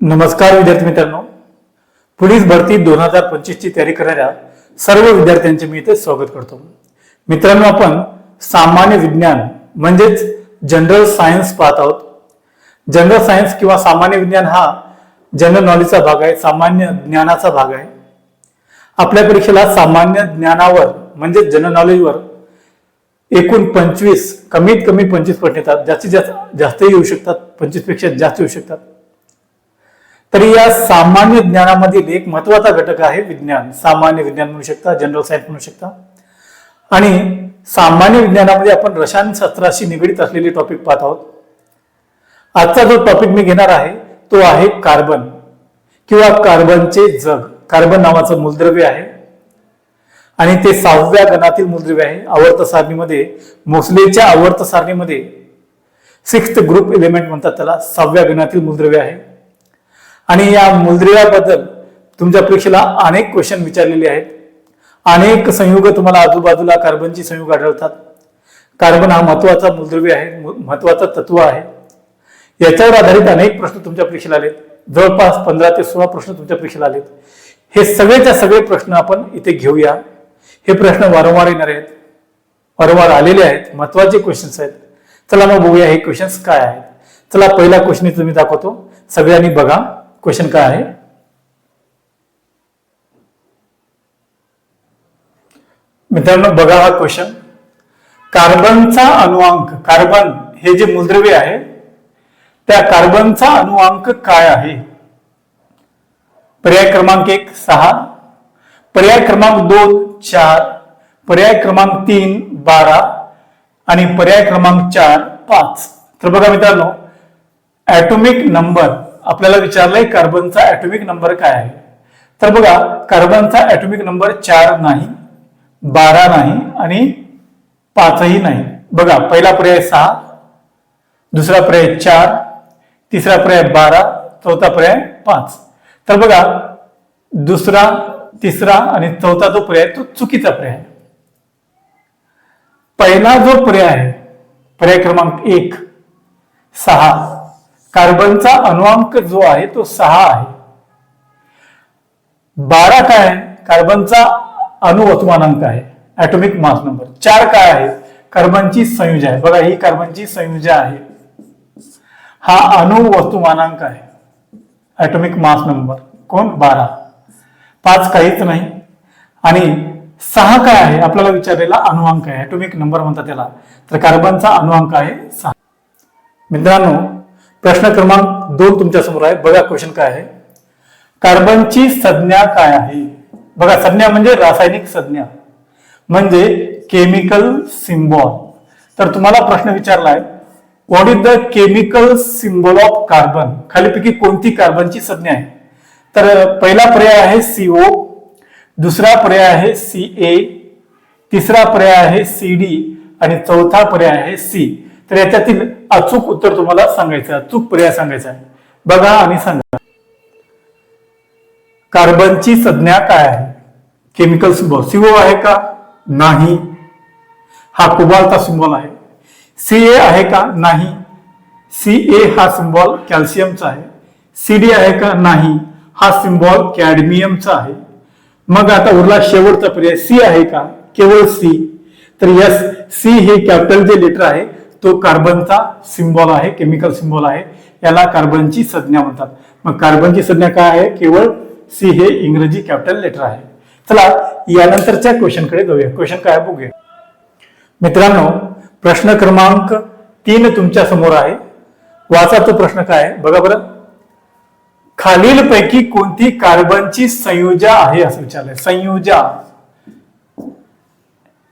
नमस्कार विद्यार्थी मित्रांनो. पोलीस भरती दोन हजार पंचवीसची तयारी करणाऱ्या सर्व विद्यार्थ्यांचे मी इथे स्वागत करतो. मित्रांनो आपण सामान्य विज्ञान म्हणजेच जनरल सायन्स पाहत आहोत. जनरल सायन्स किंवा सामान्य विज्ञान हा जनरल नॉलेजचा भाग आहे सामान्य ज्ञानाचा भाग आहे. आपल्या परीक्षेला सामान्य ज्ञानावर म्हणजे जनरल नॉलेजवर एकूण पंचवीस कमीत कमी पंचवीस प्रश्न येतात. जास्तीत जास्त जास्तही येऊ शकतात पंचवीसपेक्षा जास्त येऊ शकतात. तरी या सामान्य ज्ञानामधील एक महत्त्वाचा घटक आहे विज्ञान. सामान्य विज्ञान म्हणू शकता जनरल सायन्स म्हणू शकता. आणि सामान्य विज्ञानामध्ये आपण रसायनशास्त्राशी निगडीत असलेले टॉपिक पाहत आहोत. आजचा जो टॉपिक मी घेणार आहे तो आहे कार्बन किंवा कार्बनचे जग. कार्बन नावाचं मूलद्रव्य आहे. आणि ते सहाव्या गणातील मूलद्रव्य आहे. आवर्त सारणीमध्ये मोसलेच्या आवर्त सारणीमध्ये सिक्स्थ ग्रुप एलिमेंट म्हणतात त्याला. सहाव्या गणातील मूलद्रव्य आहे. आणि या मूलद्रव्याबद्दल तुमच्या परीक्षेला अनेक क्वेश्चन विचारलेले आहेत. अनेक संयुग तुम्हाला आजूबाजूला कार्बनची संयुग आढळतात. कार्बन हा महत्त्वाचा मूलद्रव्य आहे महत्त्वाचा तत्व आहे. याच्यावर आधारित अनेक प्रश्न तुमच्या परीक्षेला आलेत. जवळपास पंधरा ते सोळा प्रश्न तुमच्या परीक्षेला आलेत. हे सगळेच्या सगळे प्रश्न आपण इथे घेऊया. हे प्रश्न वारंवार येणार आहेत. वारंवार आलेले आहेत. महत्त्वाचे क्वेश्चन्स आहेत. चला मग बघूया हे क्वेश्चन्स काय आहेत. चला पहिला क्वेश्चन तुम्ही दाखवतो. सगळ्यांनी बघा. क्वेश्चन काय आहे? मित्रांनो बघा हा क्वेश्चन. कार्बनचा अनुवांक कार्बन हे जे मूलद्रव्य आहे त्या कार्बनचा अनुवांक काय आहे? पर्याय क्रमांक एक सहा. पर्याय क्रमांक दोन चार. पर्याय क्रमांक तीन बारा. आणि पर्याय क्रमांक चार पाच. तर बघा मित्रांनो ॲटोमिक नंबर आपल्याला विचारलंय कार्बनचा ऍटोमिक नंबर काय आहे? तर बघा कार्बनचा ऍटोमिक नंबर चार नाही बारा नाही आणि पाचही नाही. बघा पहिला पर्याय सहा दुसरा पर्याय चार तिसरा पर्याय बारा चौथा पर्याय पाच. तर बघा दुसरा तिसरा आणि चौथा जो पर्याय तो चुकीचा पर्याय पहिला जो पर्याय आहे पर्याय क्रमांक एक सहा. कार्बनचा अनुवांक जो आहे तो सहा आहे. बारा काय आहे? कार्बनचा अणुवस्तुमानांक आहे. ऍटोमिक मास नंबर चार काय आहे? कार्बनची संयुजा आहे. बघा ही कार्बनची संयुजा आहे. हा अणुवस्तुमानांक आहे. ऍटोमिक मास नंबर कोण? बारा. पाच काहीच नाही. आणि सहा काय आहे? आपल्याला विचारलेला अणुअंक आहे. ऍटोमिक नंबर म्हणतात त्याला. तर कार्बनचा अणुअंक आहे सहा. मित्रांनो प्रश्न क्रमांक दोन तुमच्यासमोर आहे. बघा क्वेश्चन काय आहे. कार्बनची संज्ञा काय आहे? बघा संज्ञा म्हणजे रासायनिक संज्ञा. म्हणजे केमिकल सिम्बॉल तर तुम्हाला प्रश्न विचारलाय what is the chemical symbol of carbon खालीपैकी कोणती कार्बनची संज्ञा आहे? तर पहिला पर्याय आहे सीओ दुसरा पर्याय आहे सी ए तिसरा पर्याय आहे सी डी आणि चौथा पर्याय आहे सी तर याच्यातील अचूक उत्तर तुम्हाला सांगायचं आहे, अचूक पर्याय सांगायचा आहे. बघा आणि सांगा. कार्बनची संज्ञा काय आहे? केमिकल सिम्बॉल सीओ आहे का? नाही. हा कुबालचा सिम्बॉल आहे. सी ए आहे का? नाही. सी ए हा सिम्बॉल कॅल्शियमचा आहे. सी डी आहे का? नाही. हा सिम्बॉल कॅडमियमचा आहे. मग आता उरला शेवटचा पर्याय. सी आहे का? केवळ सी तर यस सी हे कॅपिटल जे लेटर आहे तो कार्बनचा सिम्बॉल आहे केमिकल सिम्बॉल आहे याला कार्बनची संज्ञा म्हणतात. मग कार्बनची संज्ञा काय आहे? केवळ सी हे इंग्रजी कॅपिटल लेटर आहे. चला यानंतरच्या क्वेश्चनकडे जाऊया. क्वेश्चन काय बघूया. मित्रांनो प्रश्न क्रमांक तीन तुमच्यासमोर आहे. वाचा तो प्रश्न काय आहे? बघा बरं. खालीलपैकी कोणती कार्बनची संयुजा आहे असं विचारलंय. संयोजा.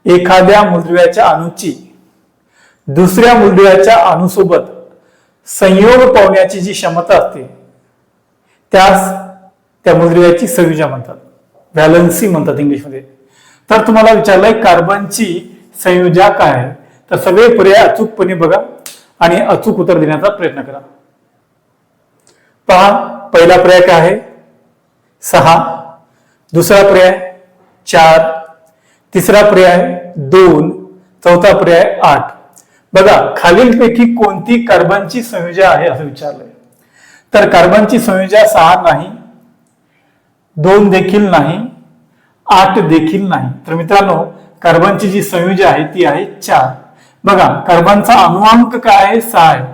एखाद्या मुद्रव्याच्या अणूची. दुसऱ्या मूलद्रव्याच्या अणूसोबत संयोग पावण्याची जी क्षमता असते त्यास त्या मूलद्रव्याची संयुजा म्हणतात. व्हॅलन्सी म्हणतात इंग्लिशमध्ये. तर तुम्हाला विचारलंय कार्बनची संयोजा काय आहे? तर सगळे पर्याय अचूकपणे बघा आणि अचूक उत्तर देण्याचा प्रयत्न करा. पहा पहिला पर्याय काय आहे? सहा. दुसरा पर्याय चार. तिसरा पर्याय दोन. चौथा पर्याय आठ. बघा खालीलपैकी कोणती कार्बनची संयोजा आहे असं विचारलंय. तर कार्बनची संयोजा सहा नाही दोन देखील नाही आठ देखील नाही. तर मित्रांनो कार्बनची जी संयोजी आहे ती आहे चार. बघा कार्बनचा अनुवांक काय आहे? सहा आहे.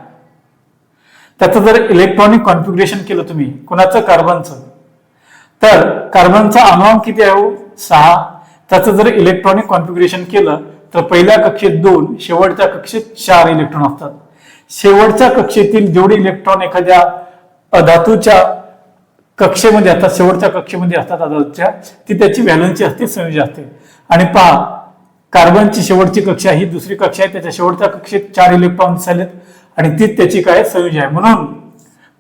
त्याचं जर इलेक्ट्रॉनिक कॉन्फिग्रेशन केलं तुम्ही कोणाचं? कार्बनचं तर कार्बनचा अनुवांक किती आहे हो? सहा. त्याचं जर इलेक्ट्रॉनिक कॉन्फिग्रेशन केलं तर पहिल्या कक्षेत दोन शेवटच्या कक्षेत चार इलेक्ट्रॉन असतात. शेवटच्या कक्षेतील जेवढे इलेक्ट्रॉन एखाद्या अधातूच्या कक्षेमध्ये असतात शेवटच्या कक्षेमध्ये असतात अधातूच्या ती त्याची व्हॅलन्सी असते संयोजी असते. आणि पहा कार्बनची शेवटची कक्षा ही दुसरी कक्षा आहे त्याच्या शेवटच्या कक्षेत चार इलेक्ट्रॉन झालेत आणि तीच त्याची काय संयोजी आहे. म्हणून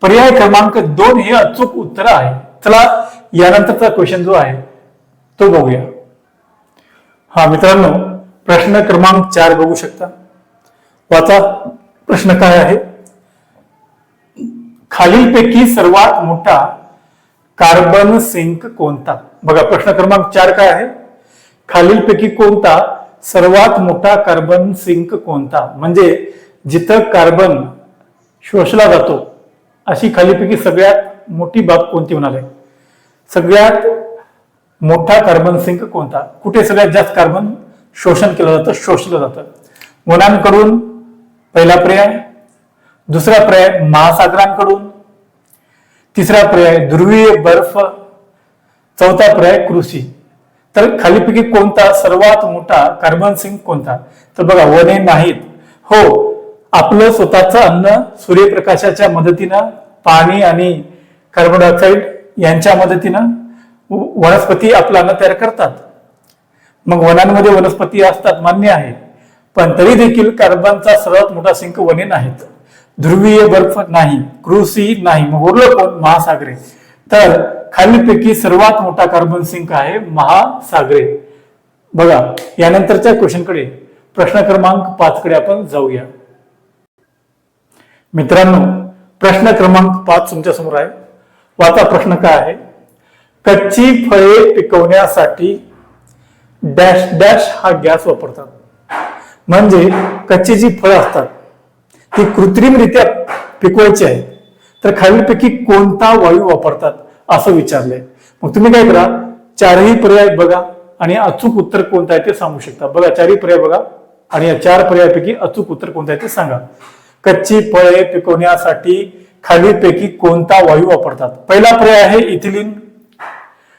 पर्याय क्रमांक दोन हे अचूक उत्तर आहे. चला यानंतरचा क्वेश्चन जो आहे तो बघूया. हा मित्रांनो प्रश्न क्रमांक चार बघू शकता. वाचा प्रश्न काय आहे? खालीलपैकी सर्वात मोठा कार्बन सिंक कोणता? बघा प्रश्न क्रमांक चार काय आहे? खालीलपैकी कोणता सर्वात मोठा कार्बन सिंक कोणता? म्हणजे जिथं कार्बन शोषला जातो. अशी खालीपैकी सगळ्यात मोठी बाब कोणती म्हणाले सगळ्यात मोठा कार्बन सिंक कोणता? कुठे सगळ्यात जास्त कार्बन? शोषण केलं जातं शोषलं जातं. वनांकडून पहिला पर्याय दुसरा पर्याय महासागरांकडून तिसरा पर्याय ध्रुवीय बर्फ चौथा पर्याय कृषी. तर खालीपैकी कोणता सर्वात मोठा कार्बन सिंक कोणता? तर बघा वने नाहीत. हो आपलं स्वतःचं अन्न सूर्यप्रकाशाच्या मदतीनं पाणी आणि कार्बन डायऑक्साईड यांच्या मदतीनं व- वनस्पती आपलं अन्न तयार करतात. मग वनांमध्ये वनस्पती असतात मान्य आहे. पण तरी देखील कार्बनचा सर्वात मोठा सिंक वने नाहीत. ध्रुवीय बर्फ नाही क्रुसी नाही मग उरलं कोण? महासागरे. तर खालीलपैकी सर्वात मोठा कार्बन सिंक आहे महासागरे. बघा यानंतरच्या क्वेश्चनकडे प्रश्न क्रमांक पाच कडे आपण जाऊया. मित्रांनो प्रश्न क्रमांक पाच तुमच्यासमोर आहे. वाचा प्रश्न काय आहे? कच्ची फळे पिकवण्यासाठी डॅश डॅश हा गॅस वापरतात. म्हणजे कच्ची जी फळं असतात ती कृत्रिमरित्या पिकवायची आहे तर खालीलपैकी कोणता वायू वापरतात असं विचारलंय. मग तुम्ही काय करा चारही पर्याय बघा आणि अचूक उत्तर कोणतं आहे ते सांगू शकता. बघा चारही पर्याय बघा आणि या चार पर्यायापैकी अचूक उत्तर कोणतं आहे ते सांगा. कच्ची फळे पिकवण्यासाठी खालीलपैकी कोणता वायू वापरतात? पहिला पर्याय आहे इथिलिन.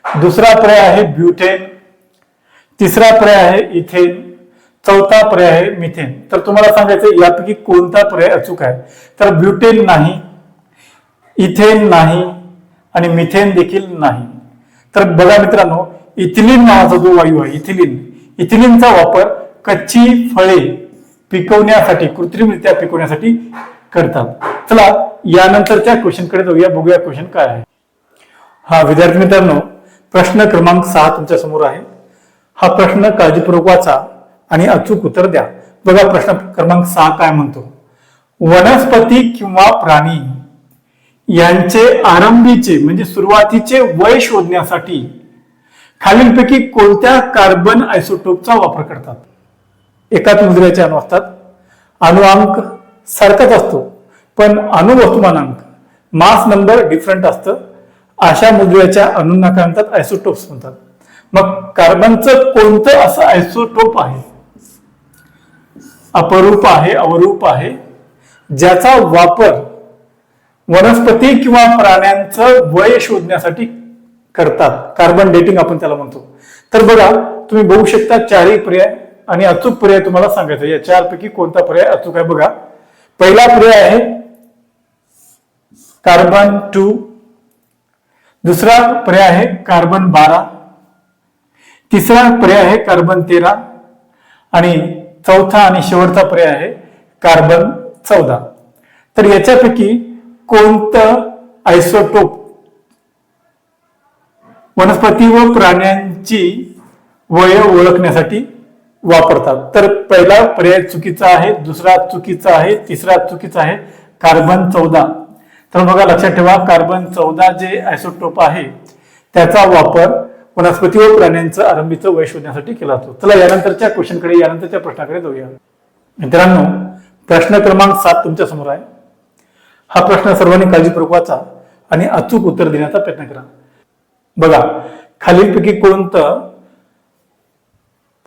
दुसरा पर्याय आहे ब्युटेन. तिसरा पर्याय आहे इथेन. चौथा पर्याय आहे मिथेन. तर तुम्हाला सांगायचं यापैकी कोणता पर्याय अचूक आहे? तर ब्युटेन नाही इथेन नाही आणि मिथेन देखील नाही. तर बघा मित्रांनो इथिलिन नावाचा जो वायू आहे इथिलिन इथिलिनचा वापर कच्ची फळे पिकवण्यासाठी कृत्रिमरित्या पिकवण्यासाठी करतात. चला यानंतरच्या क्वेश्चनकडे जाऊया बघूया क्वेश्चन काय आहे. हा विद्यार्थी मित्रांनो प्रश्न क्रमांक सहा तुमच्यासमोर आहे. हा प्रश्न काळजीपूर्वक वाचा आणि अचूक उत्तर द्या. बघा प्रश्न क्रमांक सहा काय म्हणतो. वनस्पती किंवा प्राणी यांचे आरंभीचे म्हणजे सुरुवातीचे वय शोधण्यासाठी खालीलपैकी कोणत्या कार्बन आयसोटोपचा वापर करतात? एकाच मुद्रेचे अणू असतात. अणुअंक सारखाच असतो पण अणुवस्तुमानांक मास नंबर डिफरंट असतं. अशा मुद्र्याच्या अणूंना काय म्हणतात? आयसोटोप्स म्हणतात. मग कार्बनचं कोणतं असं आयसोटोप आहे? अपरूप आहे अवरूप आहे ज्याचा वापर वनस्पती किंवा प्राण्यांचं वय शोधण्यासाठी करतात. कार्बन डेटिंग आपण त्याला म्हणतो. तर बघा तुम्ही बघू शकता चारही पर्याय आणि अचूक पर्याय तुम्हाला सांगायचं या चारपैकी कोणता पर्याय अचूक आहे बघा. पहिला पर्याय आहे कार्बन टू दुसरा पर्याय आहे कार्बन बारा. तिसरा पर्याय आहे कार्बन तेरा. आणि चौथा आणि शेवटचा पर्याय आहे कार्बन चौदा. तर याच्यापैकी कोणतं आयसोटोप वनस्पती व प्राण्यांची वय ओळखण्यासाठी वापरतात? तर पहिला पर्याय चुकीचा आहे दुसरा चुकीचा आहे तिसरा चुकीचा आहे कार्बन चौदा. तर बघा लक्षात ठेवा कार्बन चौदा जे आयसोटोप आहे त्याचा वापर वनस्पती व प्राण्यांचं आरंभीचं वय शोधण्यासाठी केला जातो. चला यानंतरच्या क्वेश्चनकडे यानंतरच्या प्रश्नाकडे जाऊया. मित्रांनो प्रश्न क्रमांक सात तुमच्यासमोर आहे. हा प्रश्न सर्वांनी काळजीपूर्वक वाचा आणि अचूक उत्तर देण्याचा प्रयत्न करा. बघा खालीलपैकी कोणतं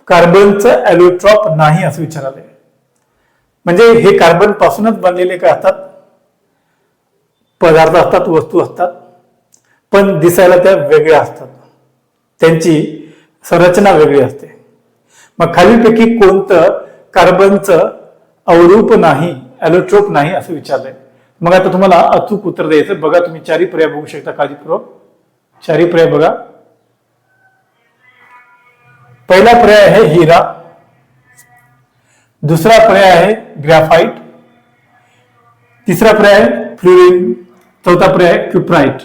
कार्बनचं ॲलोट्रॉप नाही असं विचाराले म्हणजे हे कार्बन पासूनच बनलेले काय असतात? पदार्थ असतात वस्तू असतात पण दिसायला त्या वेगळ्या असतात. त्यांची संरचना वेगळी असते. मग खालीलपैकी कोणतं कार्बनचं अवरूप नाही ॲलोट्रोप नाही असं विचारलंय. मग आता तुम्हाला अचूक उत्तर द्यायचं बघा तुम्ही चारी पर्याय बघू शकता काळजीपूर्वक. चारी पर्याय बघा. पहिला पर्याय आहे हिरा. दुसरा पर्याय आहे ग्रॅफाइट. तिसरा पर्याय आहे फ्लुरिन. चौथा पर्याय आहे क्युप्राइट.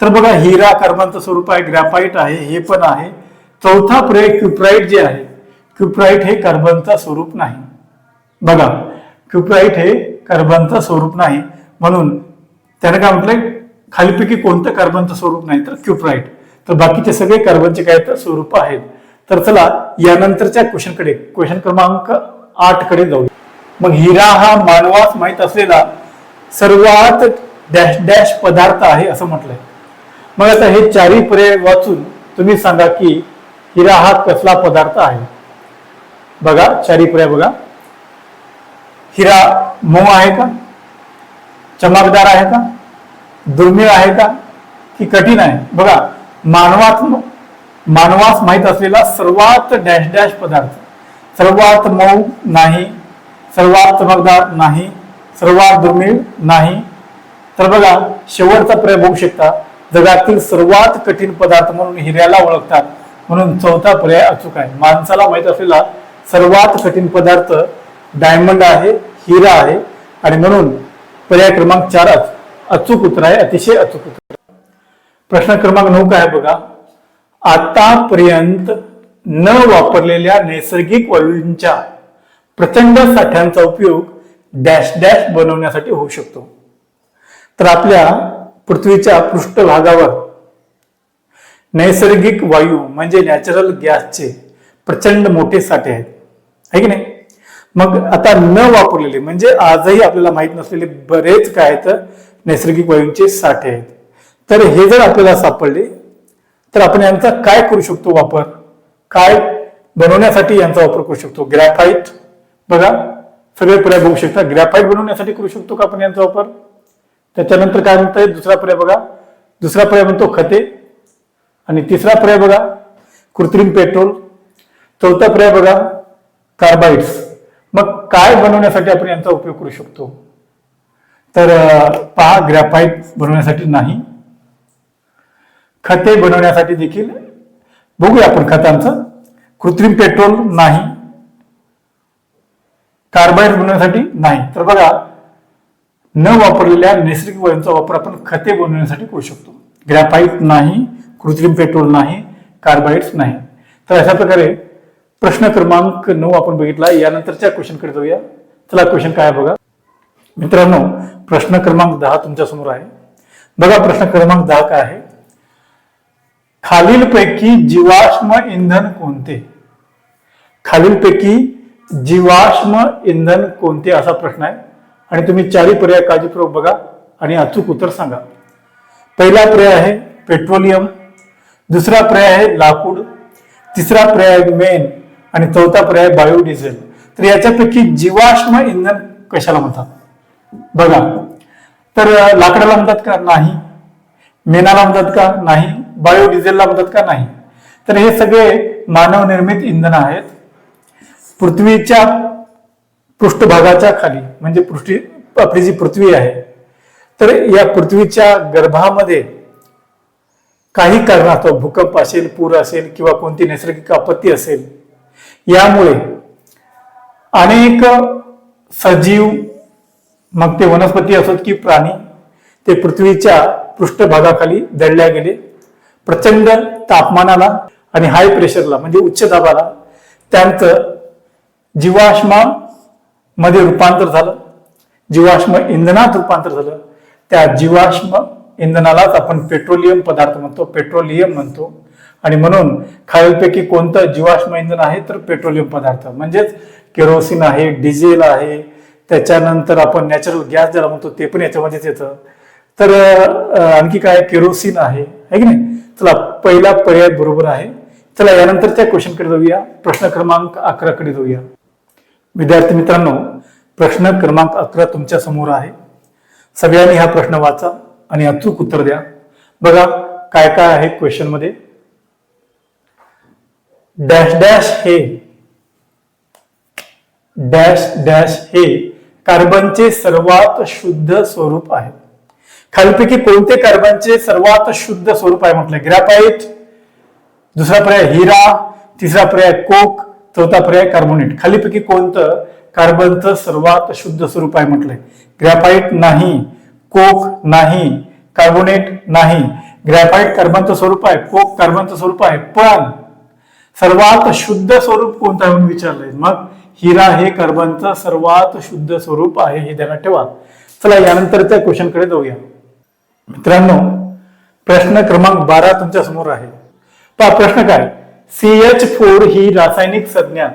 तर बघा हिरा कर्मांचं स्वरूप आहे ग्रॅफाईट आहे हे पण आहे. चौथा पर्याय क्युप्राईट जे आहे क्युप्राईट हे कर्बनचा स्वरूप नाही. बघा क्युप्राईट हे कर्बनचा स्वरूप नाही. म्हणून त्याने काय म्हटलंय? खालीपैकी कोणतं कार्बनचं स्वरूप नाही तर क्युप्राईट तर बाकीचे सगळे कार्बनचे काय तर स्वरूप आहेत. तर चला यानंतरच्या क्वेश्चनकडे क्वेश्चन क्रमांक आठकडे जाऊ मग हिरा हा मानवास माहीत असलेला सर्वात डॅश डॅश पदार्थ आहे असं म्हटलंय. मग आता हे चारही पर्याय वाचून तुम्ही सांगा की हिरा हा कसला पदार्थ आहे? बघा चारही पर्याय बघा. हिरा मऊ आहे का? चमकदार आहे का? दुर्मिळ आहे का? की कठीण आहे? बघा मानवात मानवास माहीत असलेला सर्वात डॅश डॅश पदार्थ. सर्वात मऊ नाही सर्वात चमकदार नाही सर्वात दुर्मिळ नाही. तर बघा शेवटचा पर्याय बघू शकता. जगातील सर्वात कठीण पदार्थ म्हणून हिऱ्याला ओळखतात. म्हणून चौथा पर्याय अचूक आहे. माणसाला माहीत असलेला सर्वात कठीण पदार्थ डायमंड आहे हिरा आहे. आणि म्हणून पर्याय क्रमांक चार अचूक उत्तर आहे अतिशय अचूक उत्तर. प्रश्न क्रमांक नऊ काय बघा? आतापर्यंत न वापरलेल्या नैसर्गिक वायूंच्या प्रचंड साठ्यांचा उपयोग डॅश डॅश बनवण्यासाठी होऊ शकतो. तर आपल्या पृथ्वीच्या पृष्ठभागावर नैसर्गिक वायू म्हणजे नॅचरल गॅसचे प्रचंड मोठे साठे आहेत. आहे की नाही? मग आता न वापरलेले म्हणजे आजही आपल्याला माहीत नसलेले बरेच काय तर नैसर्गिक वायूंचे साठे आहेत. तर हे जर आपल्याला सापडले तर आपण यांचा काय करू शकतो वापर? काय बनवण्यासाठी यांचा वापर करू शकतो? ग्रॅफाईट बघा सगळे पर्याय बघू शकता. ग्रॅफाईट बनवण्यासाठी करू शकतो का आपण यांचा वापर? त्याच्यानंतर काय म्हणताय? दुसरा पर्याय बघा. दुसरा पर्याय म्हणतो खते. आणि तिसरा पर्याय बघा कृत्रिम पेट्रोल. चौथा पर्याय बघा कार्बाइड्स. मग काय बनवण्यासाठी आपण यांचा उपयोग करू शकतो? तर पहा ग्रॅफाईट बनवण्यासाठी नाही. खते बनवण्यासाठी देखील बघूया आपण खतांचं कृत्रिम पेट्रोल नाही. कार्बाईड बनवण्यासाठी नाही. तर बघा न वापरलेल्या नैसर्गिक वायूंचा वापर आपण खते बनवण्यासाठी करू शकतो. ग्रॅफाईट नाही कृत्रिम पेट्रोल नाही कार्बाईड्स नाही. तर अशा प्रकारे प्रश्न क्रमांक नऊ आपण बघितला. यानंतरच्या क्वेश्चनकडे जाऊया. चला क्वेश्चन काय बघा. मित्रांनो प्रश्न क्रमांक दहा तुमच्यासमोर आहे. बघा प्रश्न क्रमांक दहा काय आहे? खालीलपैकी जीवाश्म इंधन कोणते? खालीलपैकी जीवाश्म इंधन कोणते? असा प्रश्न आहे. आणि तुम्ही चारही पर्याय काळजीपूर्वक बघा आणि अचूक उत्तर सांगा. पहिला पर्याय आहे पेट्रोलियम दुसरा पर्याय आहे लाकूड तिसरा पर्याय आहे मेन आणि चौथा पर्याय बायोडिझेल. तर याच्यापैकी जीवाश्म इंधन कशाला म्हणतात? बघा. तर लाकडाला म्हणतात का? नाही. मेनाला म्हणतात का? नाही. बायोडिझेलला म्हणतात का? नाही. तर हे सगळे मानवनिर्मित इंधन आहेत. पृथ्वीच्या पृष्ठभागाच्या खाली म्हणजे पृष्ठी आपली जी पृथ्वी आहे तर या पृथ्वीच्या गर्भामध्ये काही कारणास्तव भूकंप असेल पूर असेल किंवा कोणती नैसर्गिक आपत्ती असेल यामुळे अनेक सजीव मग ते वनस्पती असोत की प्राणी ते पृथ्वीच्या पृष्ठभागाखाली दडल्या गेले. प्रचंड तापमानाला आणि हाय प्रेशरला म्हणजे उच्च दाबाला त्यांचं जीवाश्मा मध्ये रूपांतर झालं. जीवाश्म इंधनात रूपांतर झालं. त्या जीवाश्म इंधनालाच आपण पेट्रोलियम पदार्थ म्हणतो पेट्रोलियम म्हणतो. आणि म्हणून खालीलपैकी कोणतं जीवाश्म इंधन आहे तर पेट्रोलियम पदार्थ. म्हणजेच केरोसिन आहे डिझेल आहे. त्याच्यानंतर आपण नॅचरल गॅस ज्याला म्हणतो ते पण याच्यामध्येच येतं. तर आणखी काय? केरोसिन आहे. है की नाही? चला पहिला पर्याय बरोबर आहे. चला यानंतरच्या क्वेश्चनकडे जाऊया. प्रश्न क्रमांक अकरा कडे जाऊया. विद्यार्थी मित्रांनो प्रश्न क्रमांक अकरा तुमच्यासमोर आहे. सगळ्यांनी हा प्रश्न वाचा आणि अचूक उत्तर द्या. बघा काय काय आहे क्वेश्चनमध्ये? डॅश डॅश हे. डॅश डॅश हे कार्बनचे सर्वात शुद्ध स्वरूप आहे. खालीपैकी कोणते कार्बनचे सर्वात शुद्ध स्वरूप आहे म्हटलं? ग्रॅफाईट दुसरा पर्याय हिरा तिसरा पर्याय कोक चौथा पर्याय कार्बोनेट खालीपैकी कोणतं कार्बनचं सर्वात शुद्ध स्वरूप आहे म्हटलंय? ग्रॅफाईट नाही कोक नाही कार्बोनेट नाही. ग्रॅफाईट कार्बनचं स्वरूप आहे कोक कार्बनचं स्वरूप आहे पण सर्वात शुद्ध स्वरूप कोणतं आहे म्हणून विचारलंय? मग हिरा हे कार्बनचं सर्वात शुद्ध स्वरूप आहे हे ध्यानात ठेवा. चला यानंतरच्या क्वेश्चनकडे जाऊया. मित्रांनो प्रश्न क्रमांक बारा तुमच्यासमोर आहे. पहा प्रश्न काय? सी एच फोर ही रासायनिक संज्ञा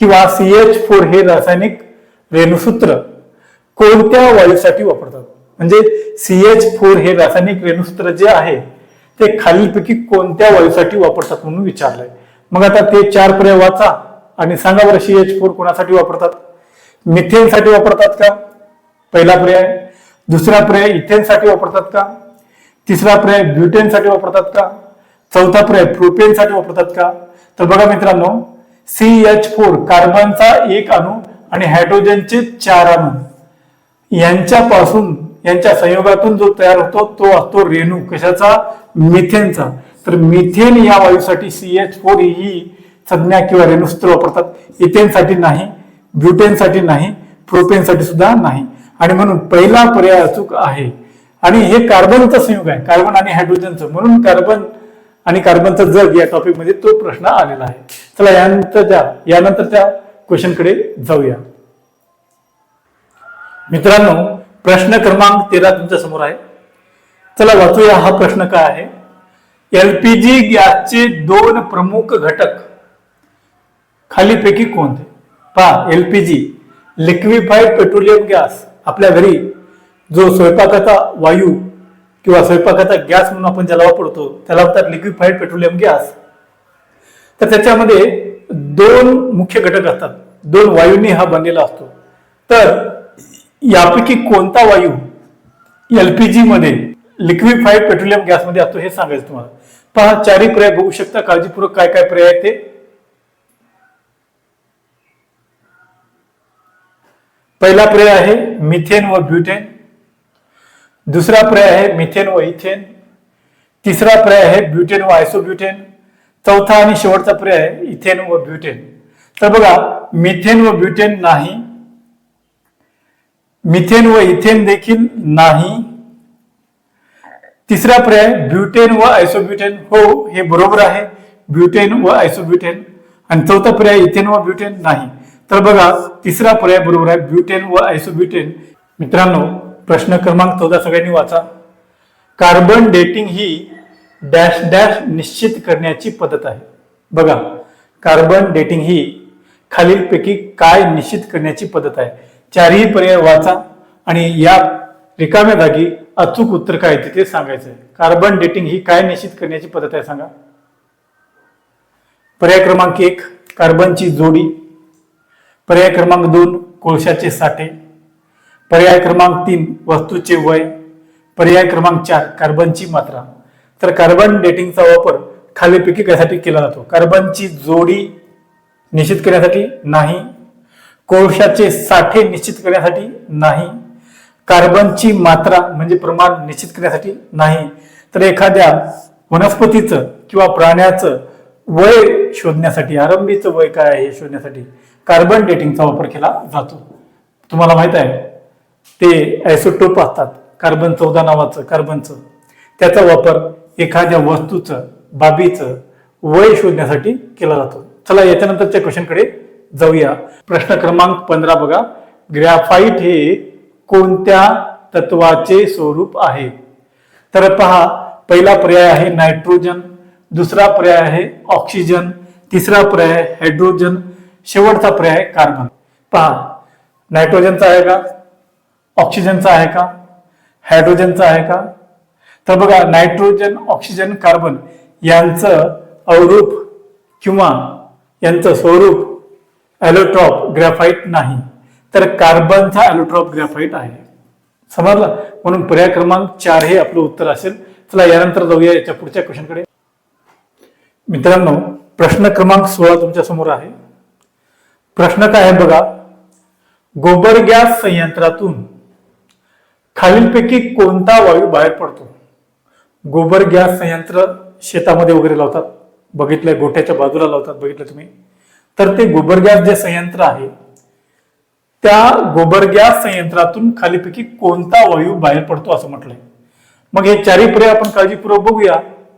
किंवा सी एच फोर हे रासायनिक रेणुसूत्र कोणत्या वायूसाठी वापरतात? म्हणजे सी एच फोर हे रासायनिक रेणुसूत्र जे आहे ते खालीलपैकी कोणत्या वायूसाठी वापरतात म्हणून विचारलंय. मग आता ते चार पर्याय वाचा आणि सांगा बरं सी एच फोर कोणासाठी वापरतात? मिथेनसाठी वापरतात का? पहिला पर्याय. दुसरा पर्याय इथेनसाठी वापरतात का? तिसरा पर्याय ब्युटेनसाठी वापरतात का? चौथा पर्याय प्रोपेनसाठी वापरतात का? तर बघा मित्रांनो सी एच फोर कार्बनचा एक अणू आणि हायड्रोजनचे चार अणू. यांच्यापासून यांच्या संयोगातून जो तयार होतो तो असतो रेणू. कशाचा? मिथेनचा. तर मिथेन या वायूसाठी सी एच फोर ही संज्ञा किंवा रेणुसूत्र वापरतात. इथेनसाठी नाही ब्युटेनसाठी नाही प्रोपेनसाठी सुद्धा नाही. आणि म्हणून पहिला पर्याय अचूक आहे. आणि हे कार्बनचं संयोग आहे. कार्बन आणि हायड्रोजनचं म्हणून कार्बन आणि कार्बनचं जग या टॉपिकमध्ये तो प्रश्न आलेला आहे. चला यानंतर त्या यानंतर त्या क्वेश्चनकडे जाऊया. मित्रांनो प्रश्न क्रमांक तेरा तुमच्यासमोर आहे. चला वाचूया हा प्रश्न काय आहे. एलपीजी गॅसचे दोन प्रमुख घटक खालीपैकी कोणते? पहा एलपीजी लिक्विफाईड पेट्रोलियम गॅस आपल्या घरी जो स्वयंपाकाचा वायू किंवा स्वयंपाकाचा गॅस म्हणून आपण ज्याला वापरतो त्याला म्हणतात लिक्विफाईड पेट्रोलियम गॅस तर त्याच्यामध्ये दोन मुख्य घटक असतात. दोन वायूंनी हा बनलेला असतो. तर यापैकी कोणता वायू एलपीजी मध्ये लिक्विफाईड पेट्रोलियम गॅसमध्ये असतो हे सांगायचं तुम्हाला. पहा चारही पर्याय बघू शकता. काळजीपूर्वक काय काय पर्याय ते. पहिला पर्याय आहे मिथेन व ब्युटेन दुसरा पर्याय आहे मिथेन व इथेन. तिसरा पर्याय आहे ब्युटेन व आयसोब्युटेन. चौथा आणि शेवटचा पर्याय आहे इथेन व ब्युटेन. तर बघा मिथेन व ब्युटेन नाही. मिथेन व इथेन देखील नाही. तिसरा पर्याय ब्युटेन व आयसोब्युटेन. हो हे बरोबर आहे. ब्युटेन व आयसोब्युटेन. आणि चौथा पर्याय इथेन व ब्युटेन नाही. तर बघा तिसरा पर्याय बरोबर आहे ब्युटेन व आयसोब्युटेन. मित्रांनो प्रश्न क्रमांक चौदा सगळ्यांनी वाचा. कार्बन डेटिंग ही डॅश डॅश निश्चित करण्याची पद्धत आहे. बघा कार्बन डेटिंग ही खालीलपैकी काय निश्चित करण्याची पद्धत आहे? चारही पर्याय वाचा आणि या रिकाम्या जागी अचूक उत्तर काय येते ते सांगायचं आहे. कार्बन डेटिंग ही काय निश्चित करण्याची पद्धत आहे सांगा. पर्याय क्रमांक एक कार्बनची जोडी. पर्याय क्रमांक दोन कोळशाचे साठे. पर्याय क्रमांक तीन वस्तूचे वय. पर्याय क्रमांक चार कार्बनची मात्रा. तर कार्बन डेटिंगचा वापर खालीपैकी कशासाठी केला जातो? कार्बनची जोडी निश्चित करण्यासाठी नाही. कोळशाचे साठे निश्चित करण्यासाठी नाही. कार्बनची मात्रा म्हणजे प्रमाण निश्चित करण्यासाठी नाही. तर एखाद्या वनस्पतीचं किंवा प्राण्याचं वय शोधण्यासाठी आरंभीचं वय काय आहे हे शोधण्यासाठी कार्बन डेटिंगचा वापर केला जातो. तुम्हाला माहीत आहे? ते ॲसोटोप असतात कार्बन चौदा नावाचं कार्बनचं त्याचा वापर एखाद्या वस्तूचं बाबीचं वय शोधण्यासाठी केला जातो. चला याच्यानंतरच्या क्वेश्चनकडे जाऊया. प्रश्न क्रमांक पंधरा बघा. ग्रॅफाईट हे कोणत्या तत्वाचे स्वरूप आहे? तर पहा पहिला पर्याय आहे नायट्रोजन दुसरा पर्याय आहे ऑक्सिजन तिसरा पर्याय हायड्रोजन शेवटचा पर्याय कार्बन. पहा नायट्रोजनचा आहे का? ऑक्सिजनचा आहे का? हायड्रोजनचा आहे का? तर बघा नायट्रोजन ऑक्सिजन कार्बन यांचं अवरूप किंवा यांचं स्वरूप ॲलोट्रॉप ग्रॅफाईट नाही. तर कार्बनचा ॲलोट्रॉप ग्रॅफाईट आहे. समजलं? म्हणून पर्याय क्रमांक चार हे आपलं उत्तर असेल. चला यानंतर जाऊया याच्या पुढच्या क्वेश्चनकडे. मित्रांनो प्रश्न क्रमांक सोळा तुमच्यासमोर आहे. प्रश्न काय आहे बघा? गोबर गॅस संयंत्रातून खालीलपैकी कोणता वायू बाहेर पडतो? गोबर गॅस संयंत्र शेतामध्ये वगैरे लावतात. बघितलंय गोठ्याच्या बाजूला लावतात. बघितलं तुम्ही? तर ते गोबर गॅस जे संयंत्र आहे त्या गोबर गॅस संयंत्रातून खालीपैकी कोणता वायू बाहेर पडतो असं म्हटलंय. मग हे चारही पर्याय आपण काळजीपूर्वक बघूया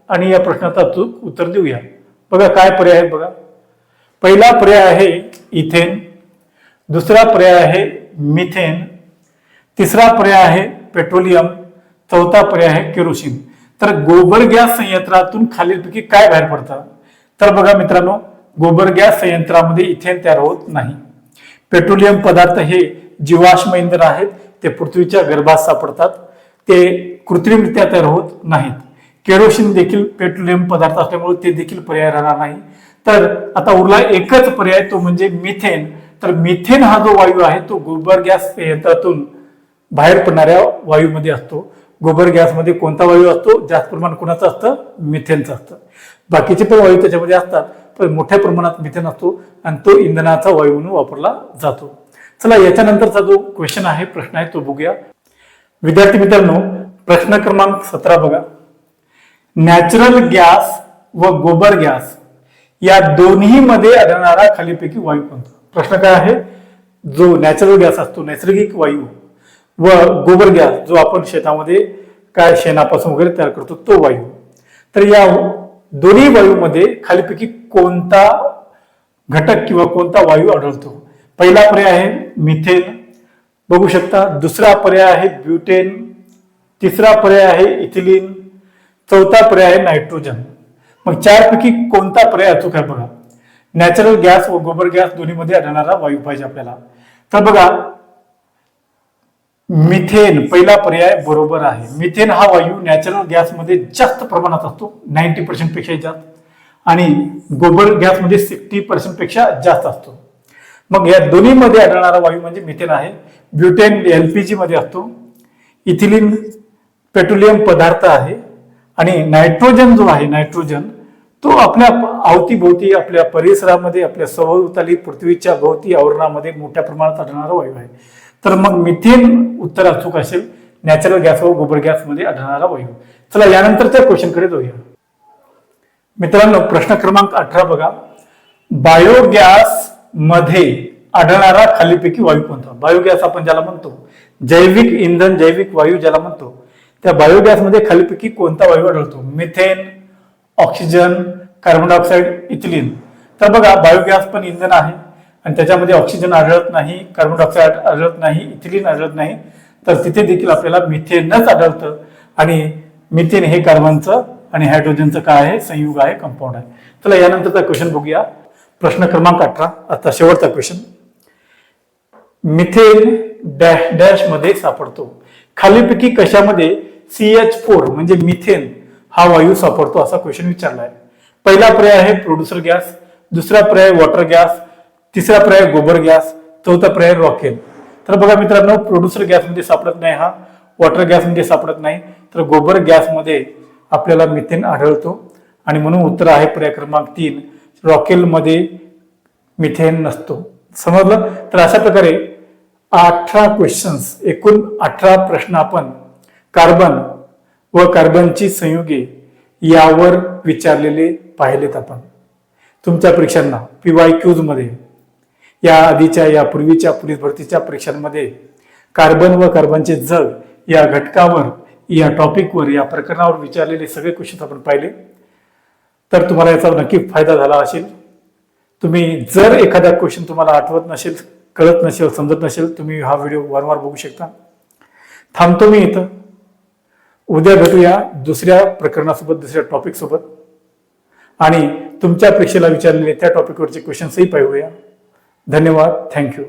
आणि या प्रश्नाचं अचूक उत्तर देऊया. बघा काय पर्याय आहेत बघा. पहिला पर्याय आहे इथेन. दुसरा पर्याय आहे मिथेन. तिसरा पर्याय आहे पेट्रोलियम. चौथा पर्याय आहे केरोसिन. तर गोबर गॅस संयंत्रातून खालीलपैकी काय बाहेर पडतं? तर बघा मित्रांनो गोबर गॅस संयंत्रामध्ये इथेन तयार होत नाही. पेट्रोलियम पदार्थ हे जीवाश्म इंधन आहेत ते पृथ्वीच्या गर्भात सापडतात ते कृत्रिमरित्या तयार होत नाहीत. केरोसिन देखील पेट्रोलियम पदार्थ असल्यामुळे ते देखील पर्याय राहणार नाही. तर आता उरला एकच पर्याय तो म्हणजे मिथेन. तर मिथेन हा जो वायू आहे तो गोबर गॅस संयंत्रातून बाहेर पडणाऱ्या वायूमध्ये असतो. गोबर गॅसमध्ये कोणता वायू असतो? जास्त प्रमाण कोणाचं असतं? मिथेनचं असतं. बाकीचे पण वायू त्याच्यामध्ये असतात पण मोठ्या प्रमाणात मिथेन असतो आणि तो इंधनाचा वायू म्हणून वापरला जातो. चला याच्यानंतरचा जो क्वेश्चन आहे प्रश्न आहे तो बघूया. विद्यार्थी मित्रांनो प्रश्न क्रमांक सतरा बघा. नॅचरल गॅस व गोबर गॅस या दोन्ही मध्ये आढळणारा खालीपैकी वायू कोणता? प्रश्न काय आहे? जो नॅचरल गॅस असतो नैसर्गिक वायू. व गोबर गॅस जो आपण शेतामध्ये काय शेणापासून वगैरे तयार करतो तो वायू. तर या दोन्ही वायूमध्ये खालीपैकी कोणता घटक किंवा कोणता वायू आढळतो? पहिला पर्याय आहे मिथेन. बघू शकता दुसरा पर्याय आहे ब्युटेन. तिसरा पर्याय आहे इथिलीन. चौथा पर्याय आहे नायट्रोजन. मग चारपैकी कोणता पर्याय अचूक आहे बघा. नॅचरल गॅस व गोबर गॅस दोन्हीमध्ये आढळणारा वायू पाहिजे आपल्याला. तर बघा मिथेन पहिला पर्याय बरोबर आहे. मिथेन हा वायू नॅचरल गॅसमध्ये जास्त प्रमाणात असतो नाईन्टी पर्सेंटपेक्षा जास्त. आणि गोबर गॅसमध्ये सिक्स्टी पर्सेंटपेक्षा जास्त असतो. मग या दोन्हीमध्ये आढळणारा वायू म्हणजे मिथेन आहे. ब्युटेन एल पी जीमध्ये असतो. इथिलीन पेट्रोलियम पदार्थ आहे. आणि नायट्रोजन जो आहे नायट्रोजन तो आपल्या अवतीभोवती आपल्या परिसरामध्ये आपल्या सभोवताली पृथ्वीच्या भोवती आवरणामध्ये मोठ्या प्रमाणात आढळणारा वायू आहे. तर मग मिथेन उत्तर अचूक असेल नॅचरल गॅस व गोबर गॅसमध्ये आढळणारा वायू चला यानंतरच्या क्वेश्चनकडे जाऊया. मित्रांनो प्रश्न क्रमांक अठरा बघा. बायोगॅसमध्ये आढळणारा खालीपैकी वायू कोणता? बायोगॅस आपण ज्याला म्हणतो जैविक इंधन जैविक वायू ज्याला म्हणतो त्या बायोगॅसमध्ये खालीपैकी कोणता वायू आढळतो? Methane oxygen carbon dioxide ethylene तर बघा बायोगॅस पण इंधन आहे. आणि त्याच्यामध्ये ऑक्सिजन आढळत नाही कार्बन डायऑक्साईड आढळत नाही इथिलीन आढळत नाही तर तिथे देखील आपल्याला मिथेनच आढळतं. आणि मिथेन हे कार्बनचं आणि हायड्रोजनचं काय आहे? संयुग आहे कंपाऊंड आहे. चला यानंतरचा क्वेश्चन बघूया. प्रश्न क्रमांक अठरा. आता शेवटचा क्वेश्चन मिथेन डॅश डॅशमध्ये सापडतो. खालीपैकी कशामध्ये सी एच फोर म्हणजे मिथेन हा वायू सापडतो असा क्वेश्चन विचारला आहे पहिला पर्याय आहे प्रोड्युसर गॅस दुसरा पर्याय वॉटर गॅस तिसरा पर्याय गोबर गॅस चौथा पर्याय रॉकेल तर बघा मित्रांनो प्रोड्युसर गॅसमध्ये सापडत नाही हा वॉटर गॅसमध्ये सापडत नाही. तर गोबर गॅसमध्ये आपल्याला मिथेन आढळतो. आणि म्हणून उत्तर आहे पर्याय क्रमांक तीन रॉकेलमध्ये मिथेन नसतो. समजलं? तर अशा प्रकारे अठरा क्वेश्चन्स एकूण अठरा प्रश्न आपण कार्बन व कार्बनची संयुगे यावर विचारलेले पाहिलेत आपण. तुमच्या परीक्षांना पी वाय क्यूजमध्ये या आधीच्या या पूर्वीच्या पोलीस भरतीच्या परीक्षांमध्ये कार्बन व कार्बनचे जग या घटकावर या टॉपिकवर या प्रकरणावर विचारलेले सगळे क्वेश्चन आपण पाहिले. तर तुम्हाला याचा नक्की फायदा झाला असेल. तुम्ही जर एखादा क्वेश्चन तुम्हाला आठवत नसेल कळत नसेल समजत नसेल तुम्ही हा व्हिडिओ वारंवार बघू शकता. थांबतो मी इथं. उद्या भेटूया दुसऱ्या प्रकरणासोबत दुसऱ्या टॉपिकसोबत. आणि तुमच्या परीक्षेला विचारलेले त्या टॉपिकवरचे क्वेश्चन्सही पाहूया. धन्यवाद. थँक्यू